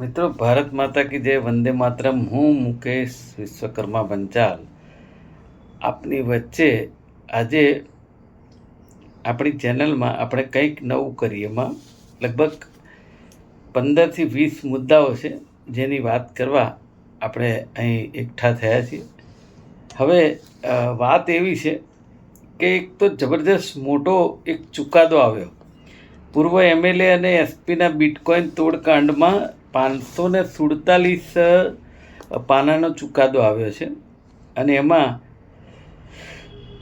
મિત્રો, ભારત માતા કી જય, વંદે માતરમ. હું મુકેશ વિશ્વકર્મા બંચાલ. આપની વચ્ચે આજે આપણી ચેનલમાં આપણે કંઈક નવું કરીએ એમાં. લગભગ પંદરથી વીસ મુદ્દાઓ છે જેની વાત કરવા આપણે અહીં એકઠા થયા છીએ. હવે વાત એવી છે કે એક તો જબરદસ્ત મોટો એક ચુકાદો આવ્યો. પૂર્વ એમએલએ અને એસપીના બિટકોઇન તોડકાંડમાં પાંચસો ને સુડતાલીસ પાનાનો ચુકાદો આવ્યો છે. અને એમાં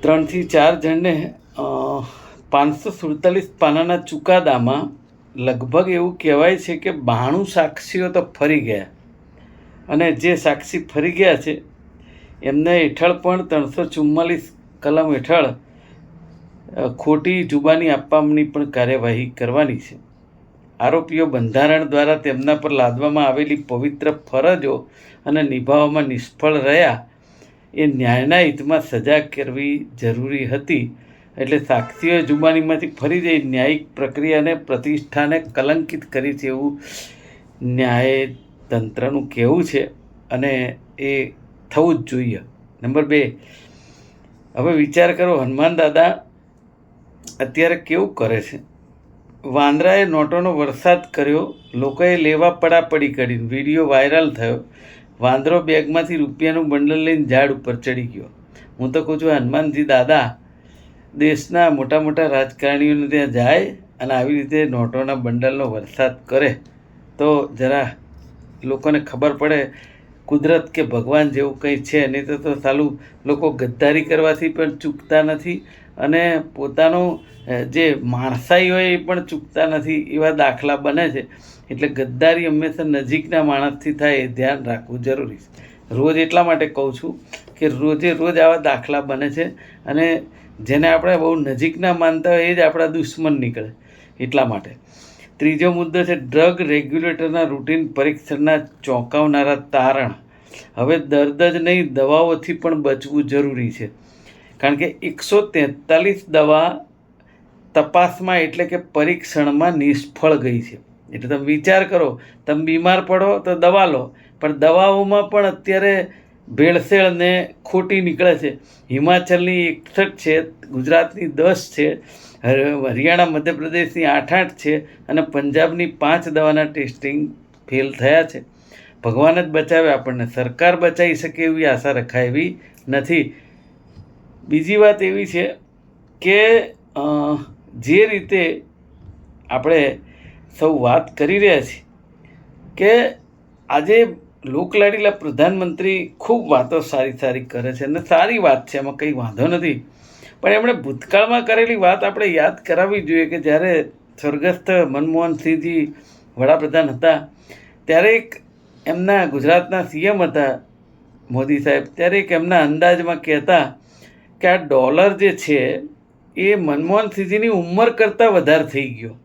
ત્રણથી ચાર જણને પાંચસો સુડતાલીસ પાનાના ચુકાદામાં લગભગ એવું કહેવાય છે કે બાણું સાક્ષીઓ તો ફરી ગયા. અને જે સાક્ષી ફરી ગયા છે, એમને હેઠળ પણ ત્રણસો ચુમ્માલીસ કલમ હેઠળ ખોટી જુબાની આપવાની પણ કાર્યવાહી કરવાની છે. આરોપીઓ બંધારણ દ્વારા તેમના પર લાદવામાં આવેલી પવિત્ર ફરજો અને નિભાવવામાં નિષ્ફળ રહ્યા એ ન્યાયના હિતમાં સજા કરવી જરૂરી હતી. એટલે સાક્ષીઓએ જુબાનીમાંથી ફરી જઈ ન્યાયિક પ્રક્રિયાને પ્રતિષ્ઠાને કલંકિત કરી છે એવું ન્યાયતંત્રનું કહેવું છે અને એ થવું જ જોઈએ. નંબર બે, હવે વિચાર કરો હનુમાન દાદા અત્યારે કેવું કરે છે? વાંદરાએ નોટોનો વરસાદ કર્યો, લોકોએ લેવા પડાપડી કરી વીડિયો વાયરલ થયો. વાંદરો બેગમાંથી રૂપિયાનું બંડલ લઈને ઝાડ ઉપર ચડી ગયો. હું તો કહું છું, હનુમાનજી દાદા, દેશના મોટા મોટા રાજકારણીઓને ત્યાં જાય અને આવી રીતે નોટોના બંડલનો વરસાદ કરે. તો જરા લોકોને ખબર પડે, કુદરત કે ભગવાન જેવું કંઈ છે નહીં તો સાલું લોકો ગદ્દારી કરવાથી પણ ચૂકતા નથી અને પોતાનું જે માણસાઈ હોય એ પણ ચૂકતા નથી એવા દાખલા બને છે. એટલે ગદ્દારી હંમેશા નજીકના માણસથી થાય એ ધ્યાન રાખવું જરૂરી છે. રોજ એટલા માટે કહું છું કે રોજે રોજ આવા દાખલા બને છે અને જેને આપણે બહુ નજીકના માનતા હોય એ જ આપણા દુશ્મન નીકળે એટલા માટે. ત્રીજો મુદ્દો છે ડ્રગ રેગ્યુલેટરના રૂટીન પરીક્ષણના ચોંકાવનારા તારણ. હવે દર્દ જ નહીં, દવાઓથી પણ બચવું જરૂરી છે. કારણ કે એકસો તેતાલીસ દવા તપાસમાં એટલે કે પરીક્ષણમાં નિષ્ફળ ગઈ છે. એટલે તમે વિચાર કરો, તમે બીમાર પડો તો દવા લો, પણ દવાઓમાં પણ અત્યારે ભેળસેળ ને ખોટી નીકળે છે. હિમાચલની એકસઠ છે, ગુજરાતની દસ છે, હર- હરિયાણા, મધ્યપ્રદેશની આઠ આઠ છે અને પંજાબની પાંચ દવાના ટેસ્ટિંગ ફેલ થયા છે. ભગવાન જ બચાવે આપણને. સરકાર બચાવી શકે એવી આશા રખાય એવી નથી. બીજી વાત એવી છે કે જે રીતે આપણે સૌ વાત કરી રહ્યા છીએ કે આજે લોકલાડીલા પ્રધાનમંત્રી ખૂબ વાતો સારી સારી કરે છે અને સારી વાત છે, એમાં કંઈ વાંધો નથી. પણ એમણે ભૂતકાળમાં કરેલી વાત આપણે યાદ કરાવવી જોઈએ કે જ્યારે સ્વર્ગસ્થ મનમોહનસિંહજી વડાપ્રધાન હતા, ત્યારે એક એમના ગુજરાતના સીએમ હતા મોદી સાહેબ, ત્યારે એક એમના અંદાજમાં કહેતા કે આ ડોલર જે છે, એ મનમોહનસિંહજીની ઉંમર કરતાં વધારે થઈ ગયો.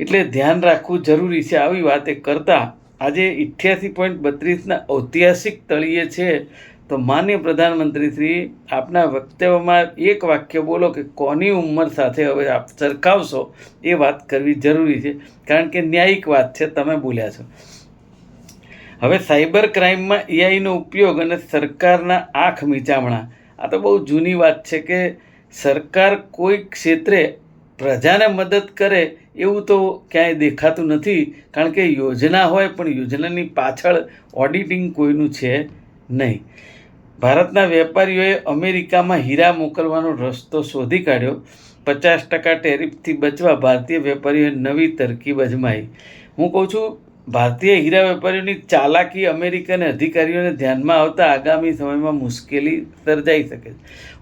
એટલે ધ્યાન રાખવું જરૂરી છે. આવી વાત કરતાં આજે ઇઠ્યાસી પોઈન્ટ બત્રીસના ઐતિહાસિક તળિયે છે. તો માન્ય પ્રધાનમંત્રી શ્રી, આપના વક્તવ્યમાં એક વાક્ય બોલો કે કોની ઉંમર સાથે હવે આપ સરખાવશો? એ વાત કરવી જરૂરી છે. કારણ કે ન્યાયિક વાત છે. તમે બોલ્યા છો. હવે સાયબર ક્રાઇમમાં એઆઈનો ઉપયોગ અને સરકારના આંખ મીચામણા આ તો બહુ જૂની વાત છે કે સરકાર કોઈ ક્ષેત્રે પ્રજાને મદદ કરે એવું તો ક્યાંય દેખાતું નથી, કારણ કે યોજના હોય પણ યોજનાની પાછળ ઓડિટિંગ કોઈનું છે નહીં. ભારતના વેપારીઓએ અમેરિકામાં હીરા મોકલવાનો રસ્તો શોધી કાઢ્યો. પચાસ ટકા ટેરિફથી બચવા ભારતીય વેપારીઓએ નવી તરકીબ અજમાઈ. હું કહું છું ભારતીય હીરા વેપારીઓની ચાલાકી અમેરિકન અધિકારીઓને ધ્યાનમાં આવતા આગામી સમયમાં મુશ્કેલી સર્જાઈ શકે છે.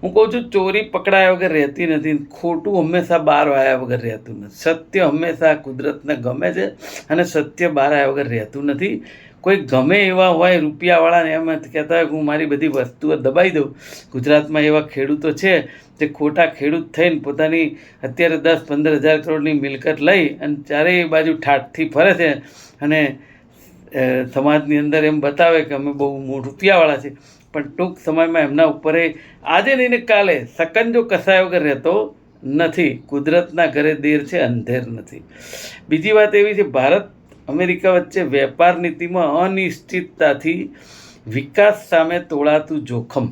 હું કહું છું, ચોરી પકડાયા વગર રહેતી નથી. ખોટું હંમેશા બહાર આવ્યા વગર રહેતું નથી. સત્ય હંમેશા કુદરતને ગમે છે અને સત્ય બહાર આવ્યા વગર રહેતું નથી. કોઈ ગમે એવા હોય રૂપિયાવાળાને એમ કહેતા હોય કે હું મારી બધી વસ્તુઓ દબાઈ દઉં. ગુજરાતમાં એવા ખેડૂતો છે જે ખોટા ખેડૂત થઈને પોતાની અત્યારે દસ પંદર હજાર કરોડની મિલકત લઈ અને ચારેય બાજુ ઠાઠથી ફરે છે અને સમાજની અંદર એમ બતાવે કે અમે બહુ રૂપિયાવાળા છે. પણ ટૂંક સમયમાં એમના ઉપર આજે નહીં ને કાલે સકંજો કસાય વગર રહેતો નથી. કુદરતના ઘરે દેર છે, અંધેર નથી. બીજી વાત એવી છે, ભારત અમેરિકા વચ્ચે વેપાર નીતિમાં અનિશ્ચિતતાથી વિકાસ સામે તોળાતું જોખમ.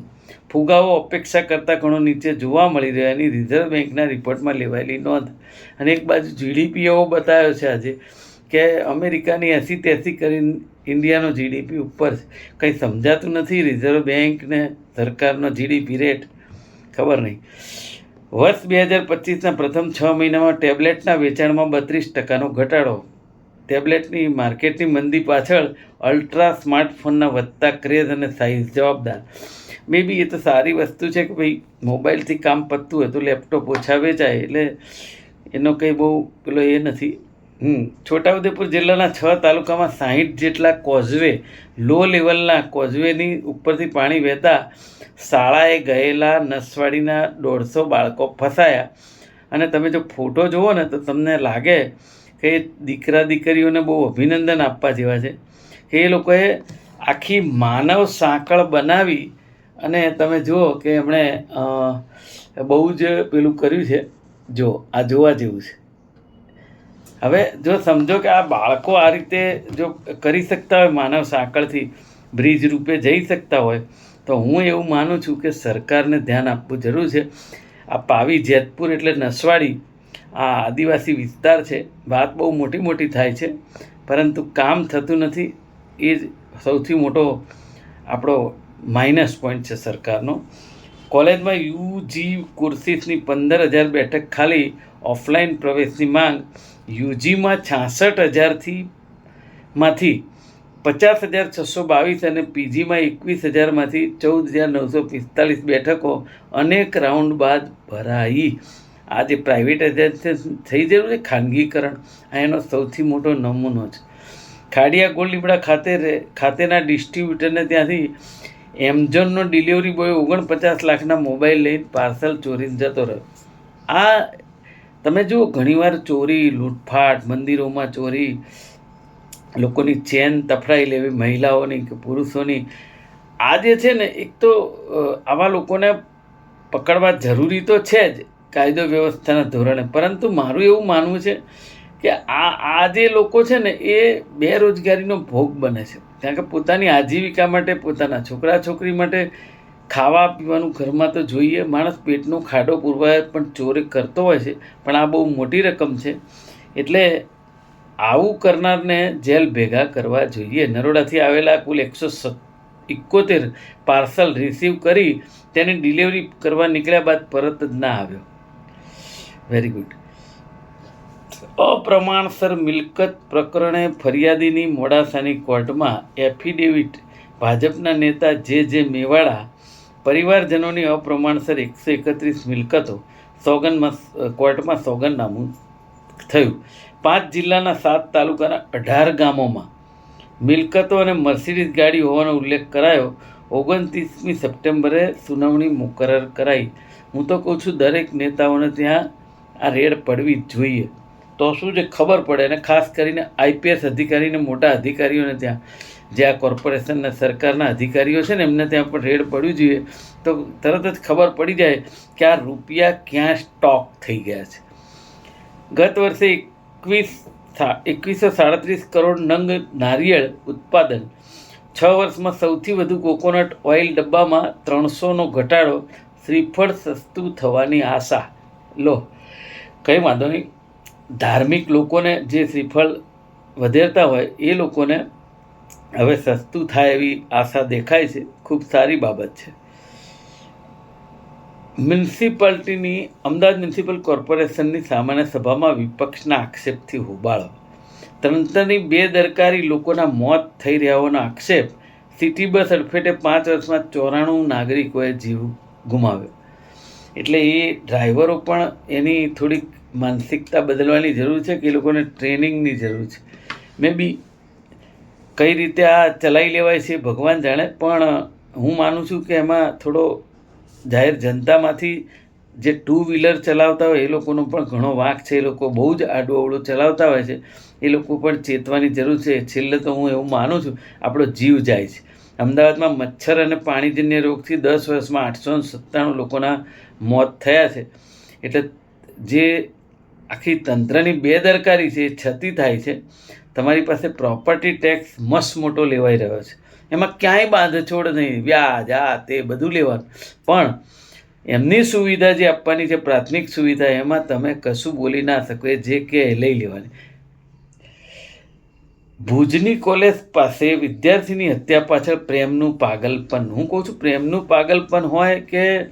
ફુગાવો અપેક્ષા કરતાં ઘણો નીચે જોવા મળી રહ્યાની રિઝર્વ બેંકના રિપોર્ટમાં લેવાયેલી નોંધ. અને એક બાજુ જીડીપી એવો બતાવ્યો છે આજે કે અમેરિકાની એંસી તેસી કરીને ઇન્ડિયાનો જીડીપી ઉપર કંઈ સમજાતું નથી. રિઝર્વ બેંકને સરકારનો જીડીપી રેટ ખબર નહીં. વર્ષ બે હજાર પચીસના પ્રથમ છ મહિનામાં ટેબ્લેટના વેચાણમાં બત્રીસ ટકાનો ઘટાડો ટેબ્લેટની માર્કેટની મંદી પાછળ અલ્ટ્રા સ્માર્ટફોનના વધતા ક્રેઝ અને સાઇઝ જવાબદાર. મે બી એ તો સારી વસ્તુ છે કે ભાઈ મોબાઈલથી કામ પતતું હોય તો લેપટોપ ઓછા વેચાય એટલે એનો કંઈ બહુ પેલો એ નથી. હમ, છોટાઉદેપુર જિલ્લાના છ તાલુકામાં સાહીઠ જેટલા કોઝવે, લો લેવલના કોઝવેની ઉપરથી પાણી વહેતા શાળાએ ગયેલા નસવાડીના દોઢસો બાળકો ફસાયા. અને તમે જો ફોટો જુઓ ને તો તમને લાગે કે દીકરા દીકરીઓને બહુ અભિનંદન આપવા જેવા છે. કે એ લોકોએ આખી માનવ સાંકળ બનાવી અને તમે જુઓ કે એમણે બહુ જ પેલું કર્યું છે. જો, આ જોવા જેવું છે. હવે જો સમજો કે આ બાળકો આ રીતે જો કરી શકતા હોય માનવ સાંકળથી, બ્રિજ રૂપે જઈ શકતા હોય, તો હું એવું માનું છું કે સરકારને ધ્યાન આપવું જરૂર છે. આ પાવી જેતપુર એટલે નસવાડી આ આદિવાસી વિસ્તાર છે, વાત બહુ મોટી મોટી થાય છે, પરંતુ કામ થતું નથી, એ જ સૌથી મોટો આપણો માઇનસ પોઈન્ટ છે સરકારનો. કોલેજમાં યુજી કોર્સીસની પંદર હજાર બેઠક ખાલી ઓફલાઈન પ્રવેશની માંગ યુજીમાં છાસઠ હજારથી માંથી પચાસ હજાર છસો બાવીસ અને પીજીમાં એકવીસ હજારમાંથી ચૌદ હજાર નવસો પિસ્તાલીસ બેઠકો અનેક રાઉન્ડ બાદ ભરાઈ. આ જે પ્રાઇવેટાઇઝેશન થઈ ગયેલું છે, ખાનગીકરણ, આ એનો સૌથી મોટો નમૂનો છે. ખાડિયા ગોળલીબડા ખાતે ખાતેના ડિસ્ટ્રીબ્યુટરને ત્યાંથી એમઝોનનો ડિલિવરી બોય ઓગણપચાસ લાખના મોબાઈલ લઈને પાર્સલ ચોરીને જતો રહ્યો. આ તમે જુઓ, ઘણીવાર ચોરી, લૂંટફાટ, મંદિરોમાં ચોરી, લોકોની ચેન તફડાઈ લેવી, મહિલાઓની કે પુરુષોની. આ જે છે ને, એક તો આવા લોકોને પકડવા જરૂરી તો છે જ. કાયદો વ્યવસ્થાના ધોરણે. પરંતુ મારું એવું માનવું છે કે આ આ જે લોકો છે ને, એ બેરોજગારીનો ભોગ બને છે. કારણ કે પોતાની આજીવિકા માટે, પોતાના છોકરા છોકરી માટે ખાવા પીવાનું ઘરમાં તો જોઈએ. માણસ પેટનો ખાડો પૂરવા પણ ચોરી કરતો હોય છે. પણ આ બહુ મોટી રકમ છે. એટલે આવું કરનારને જેલ ભેગા કરવા જોઈએ. નરોડાથી આવેલા કુલ એકસો એકોતેર પાર્સલ રિસીવ કરી તેની ડિલિવરી કરવા નીકળ્યા બાદ પરત જ ના આવ્યો. વેરી ગુડ અપ્રમાણસર મિલકત પ્રકરણે ફરિયાદીની મોડાસાની કોર્ટમાં એફિડેવિટ ભાજપના નેતા જે જે મેવાડા, પરિવારજનોની અપ્રમાણસર એકસો એકત્રીસ મિલકતો સોગનમાં કોર્ટમાં સોગંદનામું થયું. પાંચ જિલ્લાના સાત તાલુકાના અઢાર ગામોમાં મિલકતો અને મર્સિડીઝ ગાડી હોવાનો ઉલ્લેખ કરાયો. ઓગણત્રીસમી સપ્ટેમ્બરે સુનાવણી મુકરર કરાઈ. હું તો કહું છું, દરેક નેતાઓને ત્યાં આ રેડ પડવી જ જોઈએ. તો શું છે ખબર પડે અને ખાસ કરીને આઈપીએસ અધિકારીને મોટા અધિકારીઓને ત્યાં, જે આ કોર્પોરેશનના સરકારના અધિકારીઓ છે ને એમને ત્યાં પણ રેડ પડવી જોઈએ. તો તરત જ ખબર પડી જાય કે આ રૂપિયા ક્યાં સ્ટોક થઈ ગયા છે. ગત વર્ષે એકવીસ એકવીસો સાડત્રીસ કરોડ નંગ નારિયેળ ઉત્પાદન, છ વર્ષમાં સૌથી વધુ કોકોનટ ઓઇલ ડબ્બામાં ત્રણસોનો ઘટાડો શ્રીફળ સસ્તું થવાની આશા. લો કંઈ વાંધો નહીં. ધાર્મિક લોકોને જે શ્રીફળ વધેરતા હોય, એ લોકોને હવે સસ્તું થાય એવી આશા દેખાય છે. ખૂબ સારી બાબત છે. મ્યુનિસિપાલિટીની, અમદાવાદ મ્યુનિસિપલ કોર્પોરેશનની સામાન્ય સભામાં વિપક્ષના આક્ષેપથી હોબાળો. તંત્રની બેદરકારી લોકોના મોત થઈ રહ્યા હોવાનો આક્ષેપ સિટી બસ અડફેટે પાંચ વર્ષમાં ચોરાણું નાગરિકોએ જીવ ગુમાવ્યો. એટલે એ ડ્રાઈવરો પણ એની થોડીક માનસિકતા બદલવાની જરૂર છે કે એ લોકોને ટ્રેનિંગની જરૂર છે. મે બી કઈ રીતે આ ચલાવી લેવાય છે ભગવાન જાણે, પણ હું માનું છું કે એમાં થોડો જાહેર જનતામાંથી જે ટુ વ્હીલર ચલાવતા હોય એ લોકોનો પણ ઘણો વાંક છે. એ લોકો બહુ જ આડું અવળું ચલાવતા હોય છે. એ લોકો પણ ચેતવાની જરૂર છે. છેલ્લે તો હું એવું માનું છું, આપણો જીવ જાય છે. અમદાવાદમાં મચ્છર અને પાણીજન્ય રોગથી દસ વર્ષમાં આઠસો સત્તાણું લોકોના મોત થયા છે. એટલે જે આખી તંત્રની બેદરકારી છે એ છતી થાય છે. તમારી પાસે પ્રોપર્ટી ટેક્સ મસ્ત મોટો લેવાઈ રહ્યો છે. એમાં ક્યાંય બાંધછોડ નહીં, વ્યાજ, આ, તે બધું લેવાનું. પણ એમની સુવિધા જે આપવાની છે, પ્રાથમિક સુવિધા, એમાં તમે કશું બોલી ના શકો, એ જે કે લઈ લેવાની. ભુજની કોલેજ પાસે વિદ્યાર્થીની હત્યા પાછળ પ્રેમનું પાગલપન. હું કહું છું પ્રેમનું પાગલપન હોય કે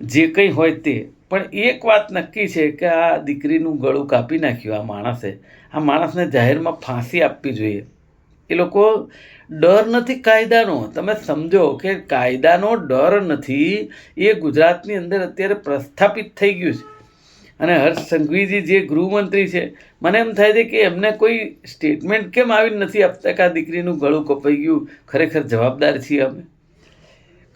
જે કંઈ હોય તે. પણ એક વાત નક્કી છે કે આ દીકરીનું ગળું કાપી નાખ્યું આ માણસે. આ માણસને જાહેરમાં ફાંસી આપવી જોઈએ. એ લોકો ડર નથી કાયદાનો. તમે સમજો કે કાયદાનો ડર નથી. એ ગુજરાતની અંદર અત્યારે પ્રસ્થાપિત થઈ ગયું છે. અને હર્ષ સંઘવીજી જે ગૃહમંત્રી છે, મને એમ થાય છે કે એમને કોઈ સ્ટેટમેન્ટ કેમ આવી નથી આપતા કે આ દીકરીનું ગળું કપાઈ ગયું? ખરેખર જવાબદાર છીએ અમે?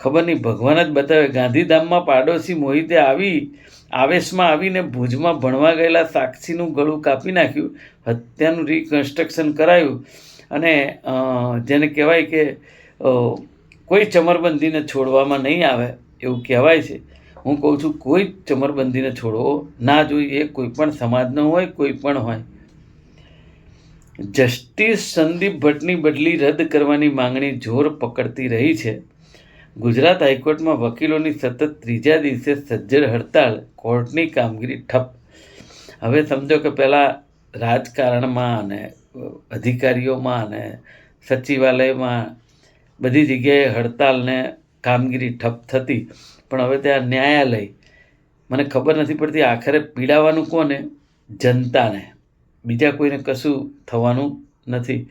ખબર નહીં, ભગવાન જ બતાવે, ગાંધીધામમાં પાડોશી મોહિતે આવી, આવેશમાં આવીને ભુજમાં ભણવા ગયેલા સાક્ષીનું ગળું કાપી નાખ્યું, હત્યાનું રિકન્સ્ટ્રક્શન કરાયું અને જેને કહેવાય કે કોઈ ચમરબંધીને છોડવામાં નહીં આવે એવું કહેવાય છે. હું કહું છું, કોઈ ચમરબંધીને છોડવો ના જોઈએ, કોઈ પણ સમાજનો હોય, કોઈ પણ હોય. જસ્ટિસ સંદીપ ભટ્ટની બદલી રદ કરવાની માંગણી જોર પકડતી રહી છે. ગુજરાત હાઈકોર્ટમાં વકીલોની સતત ત્રીજા દિવસે સજ્જડ હડતાળ, કોર્ટની કામગીરી ઠપ. હવે સમજો કે પહેલાં રાજકારણમાં અને અધિકારીઓમાં અને સચિવાલયમાં બધી જગ્યાએ હડતાલને કામગીરી ઠપ થતી, પણ હવે ત્યાં ન્યાયાલય, મને ખબર નથી પડતી આખરે પીડાવાનું કોને? જનતાને. બીજા કોઈને કશું થવાનું નથી.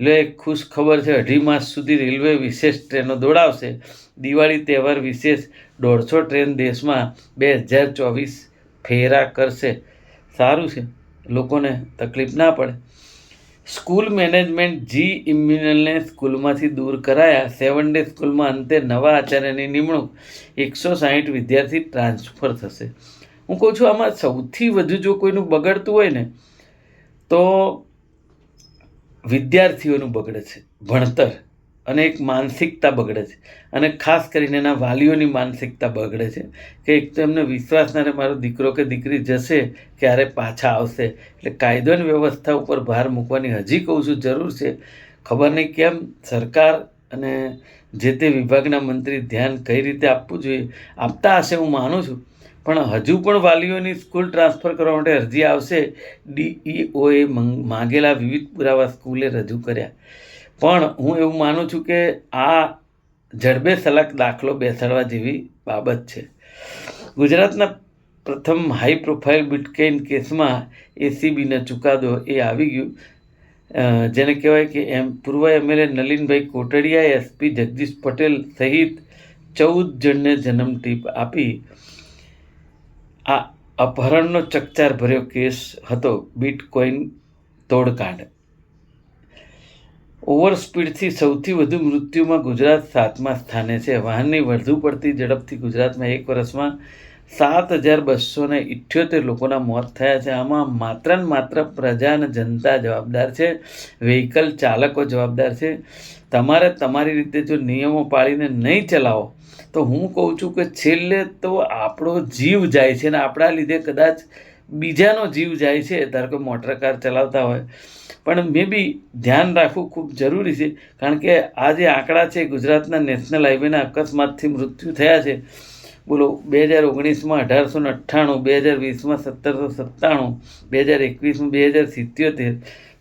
એટલે ખુશ ખબર છે, અઢી માસ સુધી રેલવે વિશેષ ટ્રેનો દોડાવશે. દિવાળી તહેવાર વિશેષ દોઢસો ટ્રેન દેશમાં બે હજાર ચોવીસ ફેરા કરશે. સારું છે, લોકોને તકલીફ ના પડે. સ્કૂલ મેનેજમેન્ટ જી ઇમ્યુનલને સ્કૂલમાંથી દૂર કરાયા. સેવન ડે સ્કૂલમાં અંતે નવા આચાર્યની નિમણૂક. એકસો સાહીઠ વિદ્યાર્થી ટ્રાન્સફર થશે. હું કહું છું, આમાં સૌથી વધુ જો કોઈનું બગડતું હોય ને, તો વિદ્યાર્થીઓનું બગડે છે, ભણતર અને એક માનસિકતા બગડે છે અને ખાસ કરીને એના વાલીઓની માનસિકતા બગડે છે કે એક તો એમને વિશ્વાસ ના રહે, મારો દીકરો કે દીકરી જશે ક્યારે પાછા આવશે? એટલે કાયદો અને વ્યવસ્થા ઉપર ભાર મૂકવાની હજી કહું છું, જરૂર છે. ખબર નહીં કેમ સરકાર અને જે તે વિભાગના મંત્રી ધ્યાન કઈ રીતે આપવું જોઈએ? આપતા હશે હું માનું છું પણ હજુ પણ વાલીઓની સ્કૂલ ટ્રાન્સફર કરવા માટે અરજી આવશે. ડીઈઓએ માંગેલા વિવિધ પુરાવા સ્કૂલે રજૂ કર્યા. પણ હું એવું માનું છું કે આ જડબે સલક દાખલો બેસાડવા જેવી બાબત છે. ગુજરાતના પ્રથમ હાઈ પ્રોફાઇલ બિટકેઇન કેસમાં એસીબીનો ચુકાદો એ આવી ગયું. જેને કહેવાય કે એમ, પૂર્વ એમએલએ નલિનભાઈ કોટડિયા એસપી જગદીશ પટેલ સહિત ચૌદ જણને જન્મ ટીપ આપી. આ અપહરણનો ચકચાર ભર્યો કેસ હતો બિટકોઇન તોડકાંડ. ઓવર સ્પીડથી સૌથી વધુ મૃત્યુમાં ગુજરાત સાતમા સ્થાને છે. વાહનની વધુ પડતી ઝડપથી ગુજરાતમાં એક વર્ષમાં સાત હજાર બસો ને ઇઠ્યોતેર લોકોના મોત થયા છે. આમાં માત્ર ને માત્ર પ્રજા અને જનતા જવાબદાર છે. વ્હીકલ ચાલકો જવાબદાર છે. તમારે તમારી રીતે જો નિયમો પાળીને નહીં ચલાવો, તો હું કહું છું કે છેલ્લે તો આપણો જીવ જાય છે ને આપણા લીધે કદાચ બીજાનો જીવ જાય છે. ધારો કે મોટર કાર ચલાવતા હોય. પણ મે બી ધ્યાન રાખવું ખૂબ જરૂરી છે. કારણ કે આ જે આંકડા છે, ગુજરાતના નેશનલ હાઈવેના અકસ્માતથી મૃત્યુ થયા છે. બોલો, બે હજાર ઓગણીસમાં અઢારસો ને અઠ્ઠાણું, બે હજાર વીસમાં સત્તરસો સત્તાણું, બે હજાર એકવીસમાં બે હજાર સિત્યોતેર,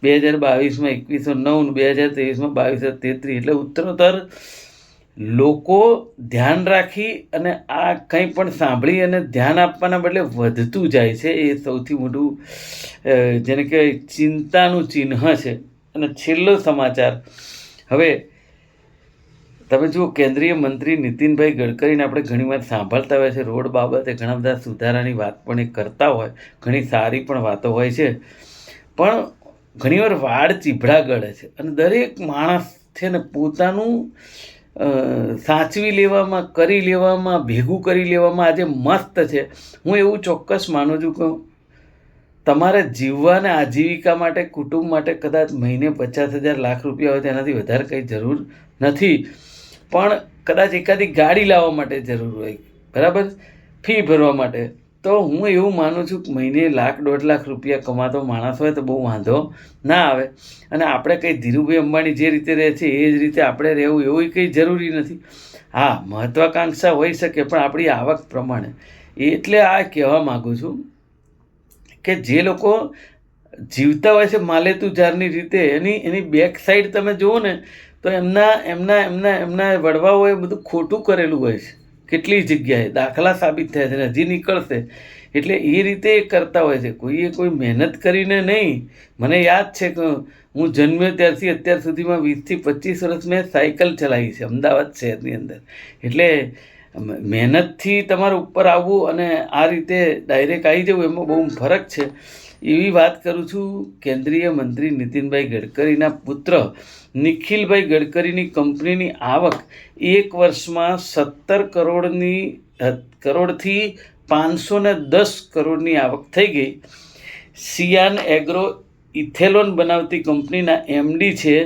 બે હજાર બાવીસમાં એકવીસો નવ, બે હજાર ત્રેવીસમાં બાવીસો તેત્રીસ. એટલે ઉત્તરોત્તર લોકો ધ્યાન રાખી અને આ કંઈ પણ સાંભળી અને ધ્યાન આપવાના બદલે વધતું જાય છે. એ સૌથી મોટું જેને કહેવાય ચિંતાનું ચિહ્ન છે. અને છેલ્લો સમાચાર, હવે તમે જુઓ, કેન્દ્રીય મંત્રી નીતિનભાઈ ગડકરીને આપણે ઘણીવાર સાંભળતા હોય છે. રોડ બાબતે ઘણા બધા સુધારાની વાત પણ એ કરતા હોય. ઘણી સારી પણ વાતો હોય છે. પણ ઘણીવાર વાળ ચીભડા ગળે છે. અને દરેક માણસ છે ને પોતાનું સાચવી લેવામાં, કરી લેવામાં, ભેગું કરી લેવામાં આજે મસ્ત છે. હું એવું ચોક્કસ માનું છું કે તમારે જીવવાને આજીવિકા માટે, કુટુંબ માટે કદાચ મહિને પચાસ હજાર લાખ રૂપિયા હોય તેનાથી વધારે કંઈ જરૂર નથી. પણ કદાચ એકાદી ગાડી લાવવા માટે જરૂર હોય, બરાબર? ફી ભરવા માટે. તો હું એવું માનું છું કે મહિને લાખ, દોઢ લાખ રૂપિયા કમાતો માણસ હોય તો બહુ વાંધો ના આવે. અને આપણે કંઈ ધીરુભાઈ અંબાણી જે રીતે રહે છે, એ જ રીતે આપણે રહેવું એવું કંઈ જરૂરી નથી. હા, મહત્વાકાંક્ષા હોઈ શકે, પણ આપણી આવક પ્રમાણે. એટલે આ કહેવા માગું છું કે જે લોકો જીવતા હોય છે માલેતું જારની રીતે, એની એની બેક સાઈડ તમે જુઓ ને તો એમના એમના એમના એમના વડવાઓએ બધું ખોટું કરેલું હોય છે. કેટલી જગ્યાએ દાખલા સાબિત થયા છે હજી નીકળશે. એટલે એ રીતે એ કરતા હોય છે. કોઈએ કોઈ મહેનત કરીને નહીં. મને યાદ છે કે હું જન્મ્યો ત્યારથી અત્યાર સુધીમાં વીસથી પચીસ વર્ષ મેં સાયકલ ચલાવી છે. અમદાવાદ શહેરની અંદર. એટલે મહેનતથી તમારે ઉપર આવવું અને આ રીતે ડાયરેક્ટ આવી જવું એમાં બહુ ફરક છે. એવી વાત કરું છું, કેન્દ્રીય મંત્રી નીતિનભાઈ ગડકરીના પુત્ર નિખિલભાઈ ગડકરીની કંપનીની આવક એક વર્ષમાં સત્તર કરોડની કરોડથી પાંચસો ને દસ કરોડની આવક થઈ ગઈ. સિયાન એગ્રો ઇથેલોન બનાવતી કંપનીના એમડી છે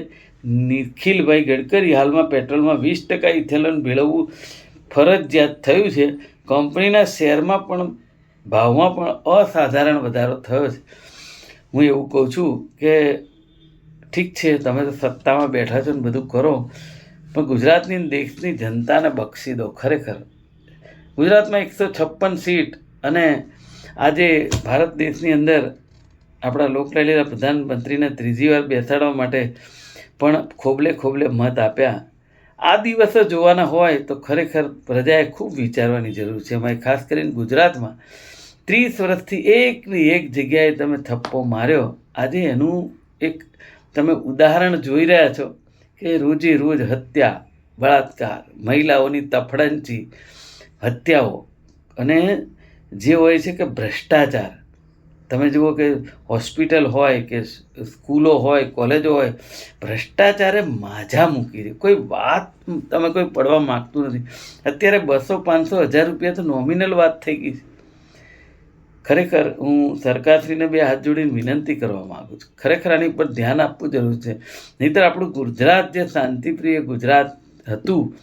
નિખિલભાઈ ગડકરી. હાલમાં પેટ્રોલમાં વીસ ટકા ઇથેલોન ભેળવવું ફરજિયાત થયું છે. કંપનીના શેરમાં પણ ભાવમાં પણ અસાધારણ વધારો થયો છે. હું એવું કહું છું કે ઠીક છે, તમે તો સત્તામાં બેઠા છો ને બધું કરો, પણ ગુજરાતની દેશની જનતાને બક્ષી દો ખરેખર. ગુજરાતમાં એકસો છપ્પન સીટ અને આજે ભારત દેશની અંદર આપણા લોકલાલીલા પ્રધાનમંત્રીને ત્રીજી વાર બેસાડવા માટે પણ ખોબલે ખોબલે મત આપ્યા. આ દિવસો જોવાના હોય તો ખરેખર પ્રજાએ ખૂબ વિચારવાની જરૂર છે. એમાં ખાસ કરીને ગુજરાતમાં ત્રીસ વર્ષથી એકની એક જગ્યાએ તમે થપ્પો માર્યો. આજે એનું એક તમે ઉદાહરણ જોઈ રહ્યા છો કે રોજે રોજ હત્યા, બળાત્કાર, મહિલાઓની તફડંચી, હત્યાઓ અને જે હોય છે કે ભ્રષ્ટાચાર. તમે જુઓ કે હોસ્પિટલ હોય કે સ્કૂલો હોય, કોલેજો હોય, ભ્રષ્ટાચારે માજા મૂકી છે. કોઈ વાત તમે કોઈ પડવા માગતું નથી. અત્યારે બસો પાંચસો હજાર રૂપિયા તો નોમિનલ વાત થઈ ગઈ છે. ખરેખર હું સરકારશ્રીને બે હાથ જોડીને વિનંતી કરવા માગું છું. ખરેખર આની પર ધ્યાન આપવું જરૂર છે. નહીંતર આપણું ગુજરાત જે શાંતિપ્રિય ગુજરાત હતું,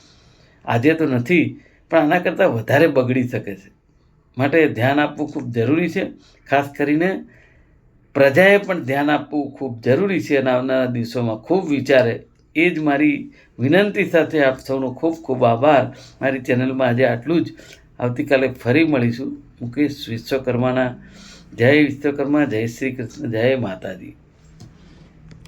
આજે તો નથી, પણ આના કરતાં વધારે બગડી શકે છે. માટે ધ્યાન આપવું ખૂબ જરૂરી છે. ખાસ કરીને પ્રજાએ પણ ધ્યાન આપવું ખૂબ જરૂરી છે અને આવનારા દિવસોમાં ખૂબ વિચારે. એ જ મારી વિનંતી સાથે આપ સૌનો ખૂબ ખૂબ આભાર. મારી ચેનલમાં આજે આટલું જ. આવતીકાલે ફરી મળીશું. મુકેશ વિશ્વકર્માના જય વિશ્વકર્મા જય શ્રી કૃષ્ણ જય માતાજી.